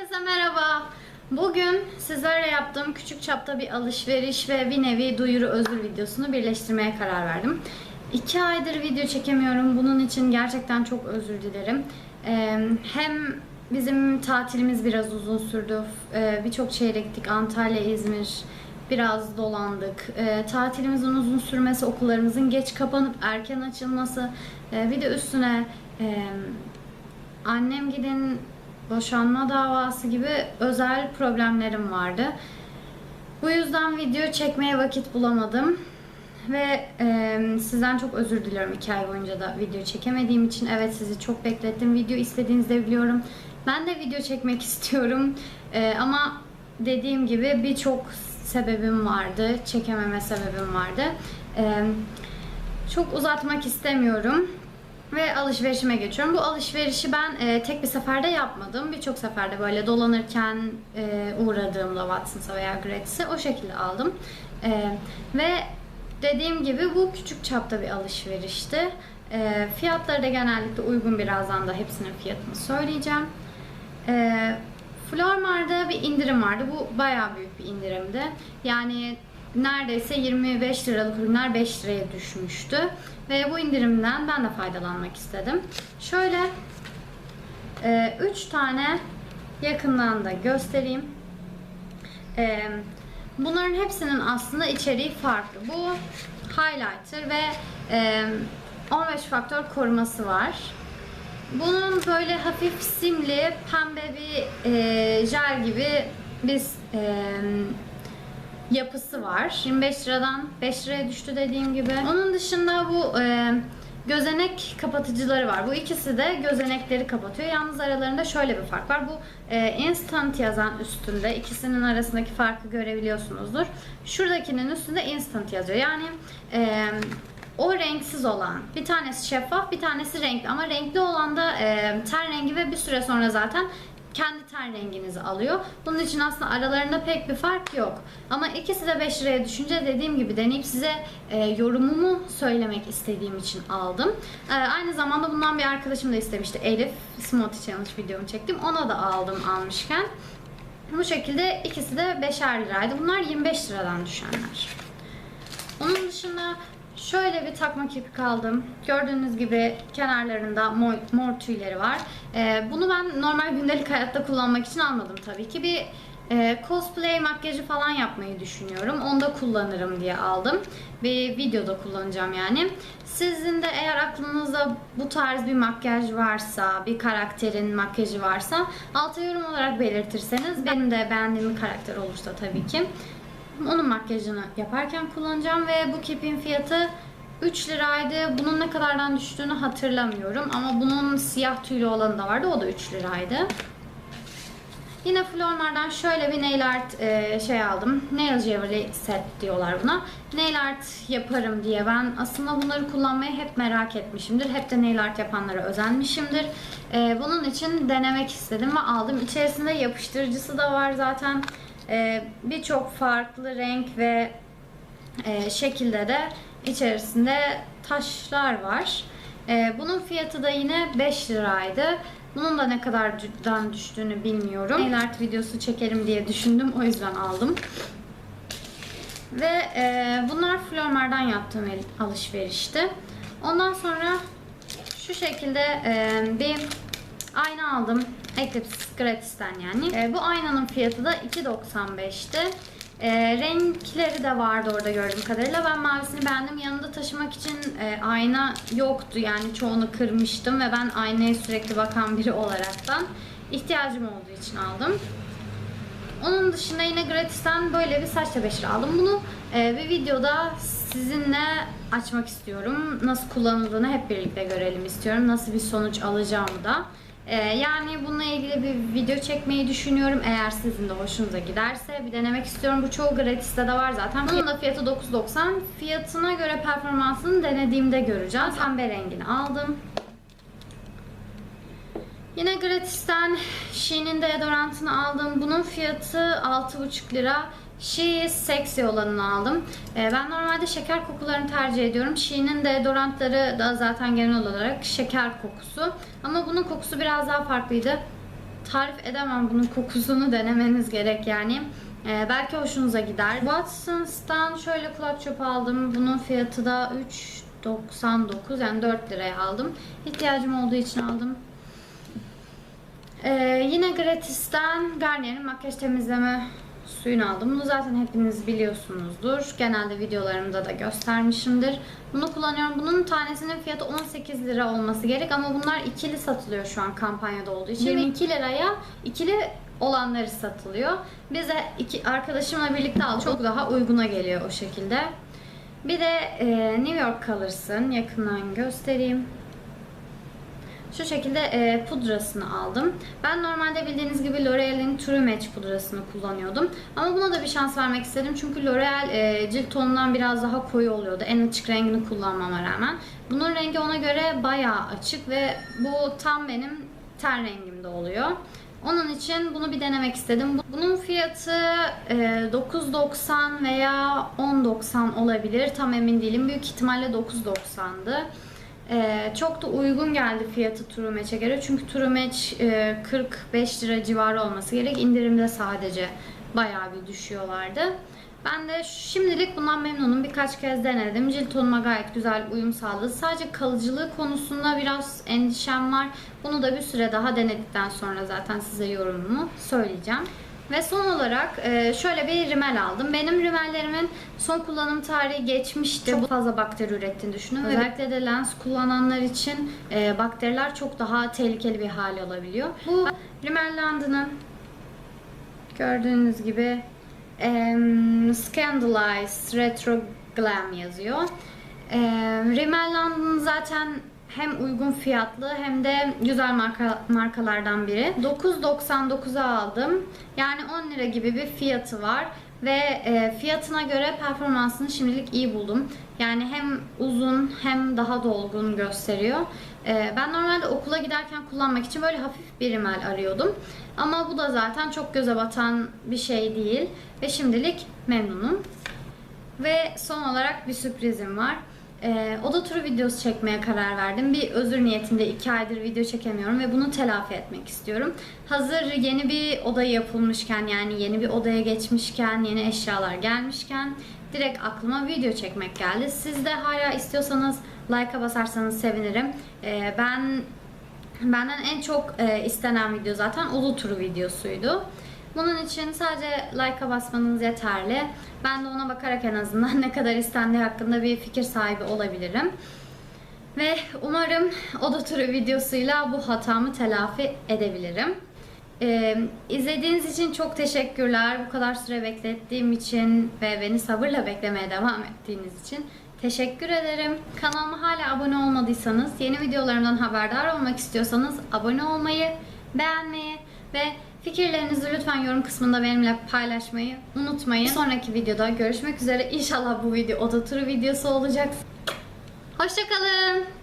Herkese merhaba. Bugün sizlerle yaptığım küçük çapta bir alışveriş ve bir nevi duyuru özür videosunu birleştirmeye karar verdim. İki aydır video çekemiyorum. Bunun için gerçekten çok özür dilerim. Ee, hem bizim tatilimiz biraz uzun sürdü. Ee, Birçok şehre gittik. Antalya, İzmir. Biraz dolandık. Ee, tatilimizin uzun sürmesi, okullarımızın geç kapanıp erken açılması. Ee, bir de üstüne e, annem gidin boşanma davası gibi özel problemlerim vardı. Bu yüzden video çekmeye vakit bulamadım. Ve e, sizden çok özür diliyorum iki ay boyunca da video çekemediğim için. Evet sizi çok beklettim. Video istediğinizi de biliyorum. Ben de video çekmek istiyorum. E, ama dediğim gibi birçok sebebim vardı. Çekememe sebebim vardı. E, çok uzatmak istemiyorum. Ve alışverişime geçiyorum. Bu alışverişi ben e, tek bir seferde yapmadım. Birçok seferde böyle dolanırken e, uğradığımda Watson's'a veya Gratis'e o şekilde aldım. E, ve dediğim gibi bu küçük çapta bir alışverişti. E, fiyatları da genellikle uygun. Birazdan da hepsinin fiyatını söyleyeceğim. E, Flormar'da bir indirim vardı. Bu bayağı büyük bir indirimdi. Yani neredeyse 25 liralık ürünler 5 liraya düşmüştü. Ve bu indirimden ben de faydalanmak istedim. Şöyle 3 tane yakından da göstereyim. E, bunların hepsinin aslında içeriği farklı. Bu highlighter ve e, 15 faktör koruması var. Bunun böyle hafif simli, pembe bir e, jel gibi bir e, yapısı var. 25 liradan 5 liraya düştü dediğim gibi. Onun dışında bu e, gözenek kapatıcıları var. Bu ikisi de gözenekleri kapatıyor. Yalnız aralarında şöyle bir fark var. Bu e, instant yazan üstünde ikisinin arasındaki farkı görebiliyorsunuzdur. Şuradakinin üstünde instant yazıyor. Yani e, o renksiz olan bir tanesi şeffaf bir tanesi renkli ama renkli olan da e, ten rengi ve bir süre sonra zaten kendi ten renginizi alıyor. Bunun için aslında aralarında pek bir fark yok. Ama ikisi de 5 liraya düşünce dediğim gibi deneyip size e, yorumumu söylemek istediğim için aldım. E, aynı zamanda bundan bir arkadaşım da istemişti. Elif Smoothie Challenge videomu çektim. Ona da aldım almışken. Bu şekilde ikisi de 5'er liraydı. Bunlar 25 liradan düşenler. Onun dışında Şöyle bir takma kirpik aldım. Gördüğünüz gibi kenarlarında mor, mor tüyleri var. Ee, bunu ben normal gündelik hayatta kullanmak için almadım tabii ki. Bir e, cosplay makyajı falan yapmayı düşünüyorum. Onda kullanırım diye aldım. Bir videoda kullanacağım yani. Sizin de eğer aklınızda bu tarz bir makyaj varsa, bir karakterin makyajı varsa alta yorum olarak belirtirseniz benim de beğendiğim bir karakter olursa tabii ki onun makyajını yaparken kullanacağım ve bu kirpiğin fiyatı 3 liraydı. Bunun ne kadardan düştüğünü hatırlamıyorum ama bunun siyah tüylü olanı da vardı. O da 3 liraydı. Yine Flormar'dan şöyle bir nail art e, şey aldım. Nail Jewelry set diyorlar buna. Nail art yaparım diye ben aslında bunları kullanmayı hep merak etmişimdir. Hep de nail art yapanlara özenmişimdir. E, bunun için denemek istedim ve aldım. İçerisinde yapıştırıcısı da var zaten. E, Birçok farklı renk ve e, şekilde de içerisinde taşlar var. E, bunun fiyatı da yine 5 liraydı. Bunun da ne kadardan düştüğünü bilmiyorum. Nail art videosu çekelim diye düşündüm. O yüzden aldım. Ve e, bunlar Flormar'dan yaptığım alışverişti. Ondan sonra şu şekilde e, bir ayna aldım. Eclipse gratis'ten yani. E, bu aynanın fiyatı da 2.95'ti. E, renkleri de vardı orada gördüğüm kadarıyla. Ben mavisini beğendim. Yanında taşımak için e, ayna yoktu. Yani çoğunu kırmıştım ve ben aynaya sürekli bakan biri olaraktan ihtiyacım olduğu için aldım. Onun dışında yine gratisten böyle bir saç tebeşiri aldım. Bunu e, bir videoda sizinle açmak istiyorum. Nasıl kullanıldığını hep birlikte görelim istiyorum. Nasıl bir sonuç alacağımı da. E, yani bununla ilgili bir video çekmeyi düşünüyorum. Eğer sizin de hoşunuza giderse bir denemek istiyorum. Bu çoğu gratiste de var zaten. Bunun da fiyatı 9.90. Fiyatına göre performansını denediğimde göreceğiz. Pembe rengini aldım. Yine gratisten Shein'in deodorantını aldım. Bunun fiyatı 6,5 lira. She is Sexy olanını aldım. Ee, ben normalde şeker kokularını tercih ediyorum. Shein'in deodorantları da zaten genel olarak şeker kokusu. Ama bunun kokusu biraz daha farklıydı. tarif edemem. Bunun kokusunu denemeniz gerek yani. Ee, belki hoşunuza gider. Watsons'tan şöyle kulak çöpü aldım. Bunun fiyatı da 3.99 yani 4 liraya aldım. İhtiyacım olduğu için aldım. Ee, yine Gratis'ten Garnier'in makyaj temizleme suyunu aldım. Bunu zaten hepiniz biliyorsunuzdur. Genelde videolarımda da göstermişimdir. Bunu kullanıyorum. Bunun tanesinin fiyatı 18 lira olması gerek ama bunlar ikili satılıyor şu an kampanyada olduğu için. 22 liraya ikili olanları satılıyor. Biz de iki arkadaşımla birlikte aldık. Çok daha uyguna geliyor o şekilde. Bir de e, New York Colors'ın yakından göstereyim. Şu şekilde e, pudrasını aldım. Ben normalde bildiğiniz gibi L'Oreal'in True Match pudrasını kullanıyordum. Ama buna da bir şans vermek istedim. Çünkü L'Oreal e, cilt tonundan biraz daha koyu oluyordu. En açık rengini kullanmama rağmen. Bunun rengi ona göre bayağı açık ve bu tam benim ten rengimde oluyor. Onun için bunu bir denemek istedim. Bu- Bunun fiyatı e, 9.90 veya 10.90 olabilir. Tam emin değilim. Büyük ihtimalle 9.90'dı. Ee, çok da uygun geldi fiyatı True Match'e göre. Çünkü Match e, 45 lira civarı olması gerek. İndirimde sadece bayağı bir düşüyorlardı. Ben de şimdilik bundan memnunum. Birkaç kez denedim. Cilt tonuma gayet güzel uyum sağladı. Sadece kalıcılığı konusunda biraz endişem var. Bunu da bir süre daha denedikten sonra zaten size yorumumu söyleyeceğim. Ve son olarak e, şöyle bir rimel aldım. Benim rimellerimin son kullanım tarihi geçmişti. Çok fazla bakteri ürettiğini düşünün. Özellikle de lens kullananlar için e, bakteriler çok daha tehlikeli bir hal alabiliyor. Bu rimel London'ın gördüğünüz gibi em, Scandalized Retro Glam yazıyor. E, Rimmel London zaten hem uygun fiyatlı hem de güzel marka, markalardan biri. 9.99'a aldım. Yani 10 lira gibi bir fiyatı var. Ve e, fiyatına göre performansını şimdilik iyi buldum. Yani hem uzun hem daha dolgun gösteriyor. E, ben normalde okula giderken kullanmak için böyle hafif bir rimel arıyordum. Ama bu da zaten çok göze batan bir şey değil. Ve şimdilik memnunum. Ve son olarak bir sürprizim var. Ee, oda turu videosu çekmeye karar verdim. Bir özür niyetinde iki aydır video çekemiyorum ve bunu telafi etmek istiyorum. Hazır yeni bir oda yapılmışken yani yeni bir odaya geçmişken, yeni eşyalar gelmişken direkt aklıma video çekmek geldi. Siz de hala istiyorsanız like'a basarsanız sevinirim. Ee, ben Benden en çok e, istenen video zaten Ulu Turu videosuydu. Bunun için sadece like'a basmanız yeterli. Ben de ona bakarak en azından ne kadar istendiği hakkında bir fikir sahibi olabilirim. Ve umarım Oda Turu videosuyla bu hatamı telafi edebilirim. Ee, izlediğiniz için çok teşekkürler. Bu kadar süre beklettiğim için ve beni sabırla beklemeye devam ettiğiniz için teşekkür ederim. Kanalıma hala abone olmadıysanız, yeni videolarımdan haberdar olmak istiyorsanız abone olmayı, beğenmeyi ve fikirlerinizi lütfen yorum kısmında benimle paylaşmayı unutmayın. Sonraki videoda görüşmek üzere. İnşallah bu video oda turu videosu olacak. Hoşçakalın.